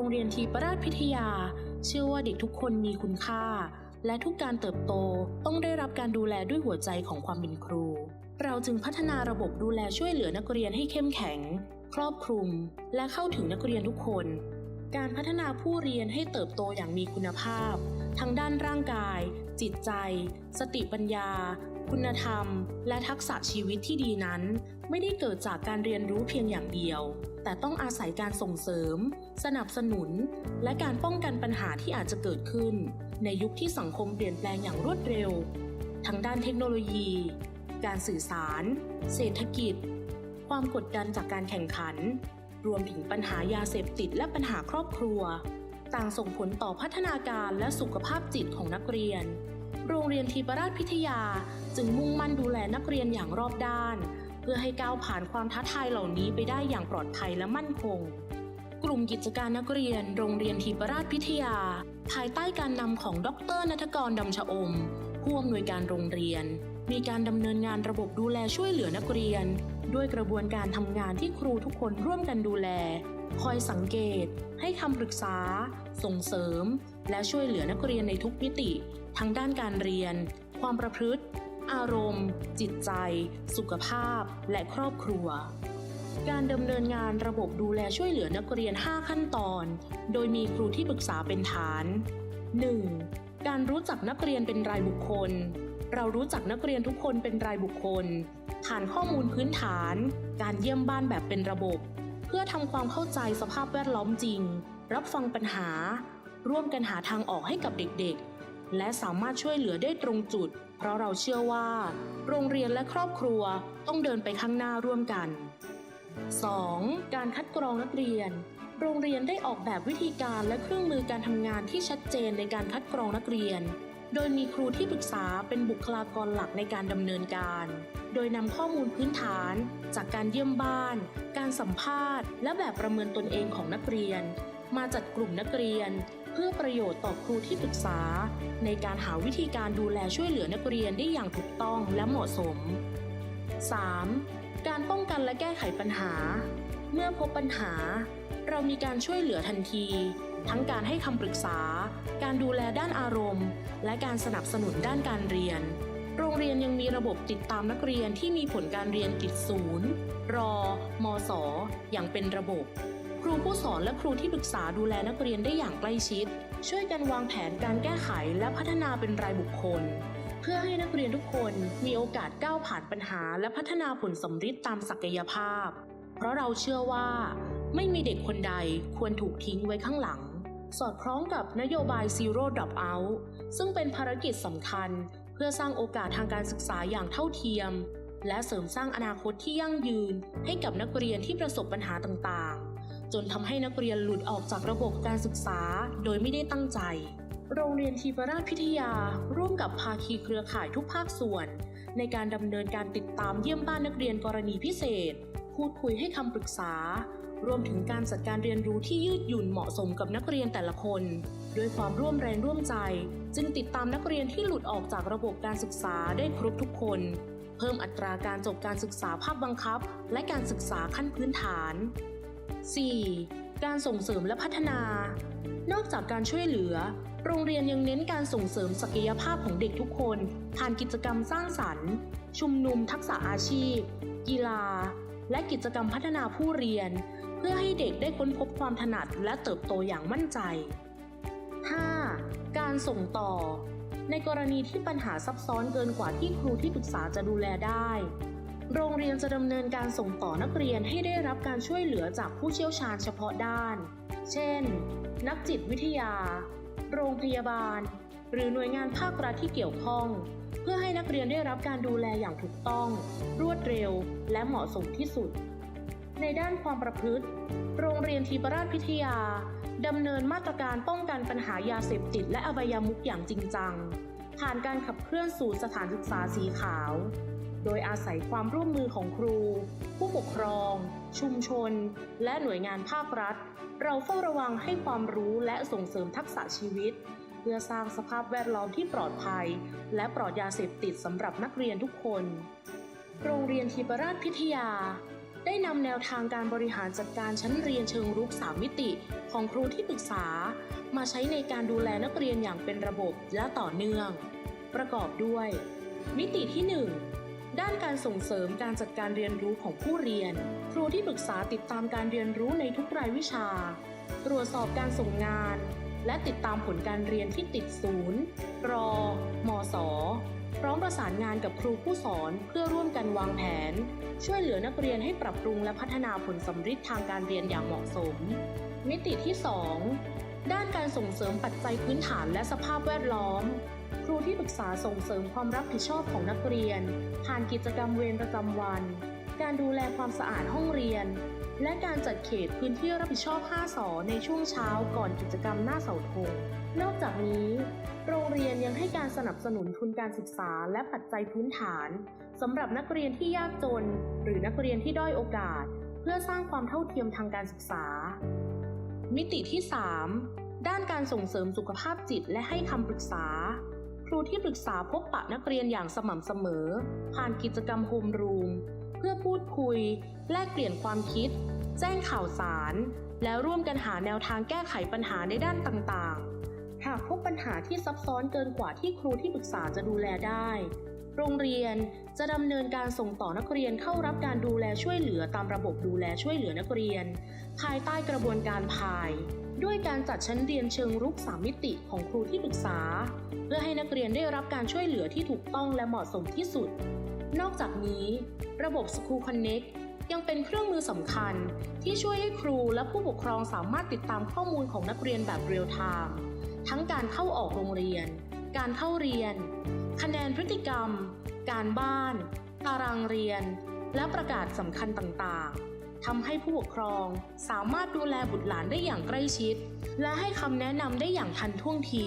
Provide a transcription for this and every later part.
รงเรียนทีปราชพิทยา เชื่อว่าเด็กทุกคนมีคุณค่า และทุกการเติบโตต้องได้รับการดูแลด้วยหัวใจของความเป็นครู เราจึงพัฒนาระบบดูแลช่วยเหลือนักเรียนให้เข้มแข็ง ครอบคลุม และเข้าถึงนักเรียนทุกคน การพัฒนาผู้เรียนให้เติบโตอย่างมีคุณภาพ ทั้งด้านร่างกาย จิตใจ สติปัญญา คุณธรรม และทักษะชีวิตที่ดีนั้น ไม่ได้เกิดจากการเรียนรู้เพียงอย่างเดียว แต่ต้องอาศัยการส่งเสริม สนับสนุน และการป้องกันปัญหาที่อาจจะเกิดขึ้น ในยุคที่สังคมเปลี่ยนแปลงอย่างรวดเร็ว ทั้งด้านเทคโนโลยี การสื่อสาร เศรษฐกิจ ความกดดันจากการแข่งขัน รวมถึงปัญหายาเสพติดและปัญหาครอบครัว ต่างส่งผลต่อพัฒนาการและสุขภาพจิตของนักเรียน โรงเรียนทีปราชพิทยา จึงมุ่งมั่นดูแลนักเรียนอย่างรอบด้าน เพื่อให้ก้าวผ่านความท้าทายเหล่านี้ไปได้อย่างปลอดภัยและมั่นคง กลุ่มกิจการนักเรียน โรงเรียนทีปราชพิทยา ภายใต้การนำของดรนัทกรดำชะอม ผู้อำนวยการโรงเรียน มีการดำเนินงานระบบดูแลช่วยเหลือนักเรียน ด้วยกระบวนการทำงานที่ครูทุกคนร่วมกันดูแล คอยสังเกต ให้คำปรึกษา ส่งเสริม และช่วยเหลือนักเรียนในทุกมิติ ทั้งด้านการเรียน ความประพฤติ อารมณ์ จิตใจ สุขภาพ และครอบครัว การดำเนินงานระบบดูแลช่วยเหลือนักเรียน 5 ขั้นตอน โดยมีครูที่ปรึกษาเป็นฐาน 1. การรู้จักนักเรียนเป็นรายบุคคล เรารู้จักนักเรียนทุกคนเป็นรายบุคคลฐานข้อมูลพื้นฐาน การเยี่ยมบ้านแบบเป็นระบบ เพื่อทำความเข้าใจสภาพแวดล้อมจริง รับฟังปัญหา ร่วมกันหาทางออกให้กับเด็กๆ และสามารถช่วยเหลือได้ตรงจุด เพราะเราเชื่อว่า โรงเรียนและครอบครัวต้องเดินไปข้างหน้าร่วมกัน 2. การคัดกรองนักเรียน โรงเรียนได้ออกแบบวิธีการและเครื่องมือการทำงานที่ชัดเจนในการคัดกรองนักเรียน โดยมีครูที่ปรึกษาเป็นบุคลากรหลักในการดำเนินการ โดยนำข้อมูลพื้นฐาน จากการเยี่ยมบ้าน การสัมภาษณ์ และแบบประเมินตนเองของนักเรียน มาจัดกลุ่มนักเรียน เพื่อประโยชน์ต่อครูที่ปรึกษา ในการหาวิธีการดูแลช่วยเหลือนักเรียนได้อย่างถูกต้องและเหมาะสม 3. การป้องกันและแก้ไขปัญหา เมื่อพบปัญหา เรามีการช่วยเหลือทันที ทั้งการให้คำปรึกษา การดูแลด้านอารมณ์ และการสนับสนุนด้านการเรียน โรงเรียนยังมีระบบติดตามนักเรียนที่มีผลการเรียนติดศูนย์รอมสอย่างเป็นระบบ รูผู้สอนและครูที่ปรึกษาดูแลนักเรียนได้อย่างใกล้ชิด ช่วยกันวางแผนการแก้ไขและพัฒนาเป็นรายบุคคล เพื่อให้นักเรียนทุกคนมีโอกาสก้าวผ่านปัญหา และพัฒนาผลสำฤทธิ์ตามศักยภาพ เพราะเราเชื่อว่า ไม่มีเด็กคนใดควรถูกทิ้งไว้ข้างหลัง สอดคล้องกับนโยบาย Zero Dropout ซึ่งเป็นภารกิจสำคัญ เพื่อสร้างโอกาสทางการศึกษาอย่างเท่าเทียมและเสริมสร้างอนาคตที่ยั่งยืนให้กับนักเรียนที่ประสบปัญหาต่าง จนทำให้นักเรียนหลุดออกจากระบบการศึกษาโดยไม่ได้ตั้งใจ โรงเรียนทีปราชพิทยา ร่วมกับภาคีเครือข่ายทุกภาคส่วน ในการดำเนินการติดตามเยี่ยมบ้านนักเรียนกรณีพิเศษ พูดคุยให้คำปรึกษา รวมถึงการจัดการเรียนรู้ที่ยืดหยุ่นเหมาะสมกับนักเรียนแต่ละคน ด้วยความร่วมแรงร่วมใจ จึงติดตามนักเรียนที่หลุดออกจากระบบการศึกษาได้ครบทุกคนเพิ่มอัตราการจบการศึกษาภาคบังคับ และการศึกษาขั้นพื้นฐาน 4. การส่งเสริมและพัฒนา นอกจากการช่วยเหลือ โรงเรียนยังเน้นการส่งเสริมศักยภาพของเด็กทุกคน ผ่านกิจกรรมสร้างสรรค์ ชุมนุมทักษะอาชีพ กีฬา และกิจกรรมพัฒนาผู้เรียน เพื่อให้เด็กได้ค้นพบความถนัดและเติบโตอย่างมั่นใจ 5. การส่งต่อ ในกรณีที่ปัญหาซับซ้อนเกินกว่าที่ครูที่ปรึกษาจะดูแลได้ โรงเรียนจะดำเนินการส่งต่อนักเรียนให้ได้รับการช่วยเหลือจากผู้เชี่ยวชาญเฉพาะด้าน เช่น นักจิตวิทยา โรงพยาบาล หรือหน่วยงานภาครัฐที่เกี่ยวข้อง เพื่อให้นักเรียนได้รับการดูแลอย่างถูกต้อง รวดเร็ว และเหมาะสมที่สุด ในด้านความประพฤติ โรงเรียนทีปราชพิทยาดำเนินมาตรการป้องกันปัญหายาเสพติดและอบายามุขอย่างจริงจัง ผ่านการขับเคลื่อนสู่สถานศึกษาสีขาว โดยอาศัยความร่วมมือของครู ผู้ปกครอง ชุมชน และหน่วยงานภาครัฐ เราเฝ้าระวังให้ความรู้และส่งเสริมทักษะชีวิต เพื่อสร้างสภาพแวดล้อมที่ปลอดภัย และปลอดยาเสพติดสำหรับนักเรียนทุกคน โรงเรียนทีปราชพิทยา ได้นำแนวทางการบริหารจัดการชั้นเรียนเชิงรุก3มิติ ของครูที่ปรึกษา มาใช้ในการดูแลนักเรียนอย่างเป็นระบบและต่อเนื่อง ประกอบด้วย มิติที่ 1 ด้านการส่งเสริมการจัดการเรียนรู้ของผู้เรียน ครูที่ปรึกษาติดตามการเรียนรู้ในทุกรายวิชา ตรวจสอบการส่งงาน และติดตามผลการเรียนที่ติดศูนย์รอมสพร้อมประสานงานกับครูผู้สอนเพื่อร่วมกันวางแผน ช่วยเหลือนักเรียนให้ปรับปรุงและพัฒนาผลสำฤทธิ์ทางการเรียนอย่างเหมาะสม มิติที่ 2 ด้านการส่งเสริมปัจจัยพื้นฐานและสภาพแวดล้อม ครูที่ปรึกษาส่งเสริมความรับผิดชอบของนักเรียน ผ่านกิจกรรมเวรประจำวัน การดูแลความสะอาดห้องเรียน และการจัดเขตพื้นที่รับผิดชอบ 5 สอในช่วงเช้าก่อนกิจกรรมหน้าเสาธงนอกจากนี้ โรงเรียนยังให้การสนับสนุนทุนการศึกษาและปัจจัยพื้นฐานสำหรับนักเรียนที่ยากจน หรือนักเรียนที่ด้อยโอกาส เพื่อสร้างความเท่าเทียมทางการศึกษา มิติที่ 3 ด้านการส่งเสริมสุขภาพจิตและให้คำปรึกษา รูที่ปรึกษาพบปะนักเรียนอย่างสม่ำเสมอ ผ่านกิจกรรมโฮมรูม เพื่อพูดคุย แลกเปลี่ยนความคิด แจ้งข่าวสาร แล้วร่วมกันหาแนวทางแก้ไขปัญหาในด้านต่างๆ หากพบปัญหาที่ซับซ้อนเกินกว่าที่ครูที่ปรึกษาจะดูแลได้ โรงเรียนจะดำเนินการส่งต่อนักเรียนเข้ารับการดูแลช่วยเหลือตามระบบดูแลช่วยเหลือนักเรียน ภายใต้กระบวนการพาย ด้วยการจัดชั้นเรียนเชิงรุกสามมิติของครูที่ปรึกษา เพื่อให้นักเรียนได้รับการช่วยเหลือที่ถูกต้องและเหมาะสมที่สุด นอกจากนี้ ระบบ School Connect ยังเป็นเครื่องมือสำคัญ ที่ช่วยให้ครูและผู้ปกครองสามารถติดตามข้อมูลของนักเรียนแบบเรียลไทม์ทั้งการเข้าออกโรงเรียน การเข้าเรียน คะแนนพฤติกรรม การบ้าน ตารางเรียน และประกาศสำคัญต่างๆทำให้ผู้ปกครองสามารถดูแลบุตรหลานได้อย่างใกล้ชิด และให้คำแนะนำได้อย่างทันท่วงที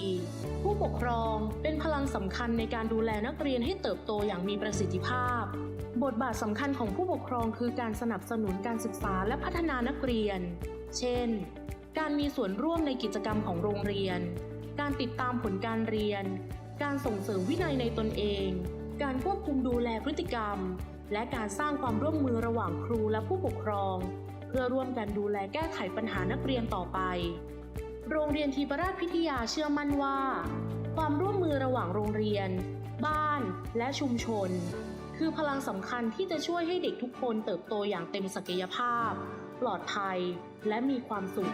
ผู้ปกครองเป็นพลังสำคัญในการดูแลนักเรียนให้เติบโตอย่างมีประสิทธิภาพ บทบาทสำคัญของผู้ปกครองคือการสนับสนุนการศึกษาและพัฒนานักเรียน เช่น การมีส่วนร่วมในกิจกรรมของโรงเรียน การติดตามผลการเรียน การส่งเสริมวินัยในตนเอง การควบคุมดูแลพฤติกรรม และการสร้างความร่วมมือระหว่างครูและผู้ปกครอง เพื่อร่วมกันดูแลแก้ไขปัญหานักเรียนต่อไป โรงเรียนทีปราชพิทยาเชื่อมั่นว่า ความร่วมมือระหว่างโรงเรียน บ้านและชุมชน คือพลังสำคัญที่จะช่วยให้เด็กทุกคนเติบโตอย่างเต็มศักยภาพ ปลอดภัย และมีความสุข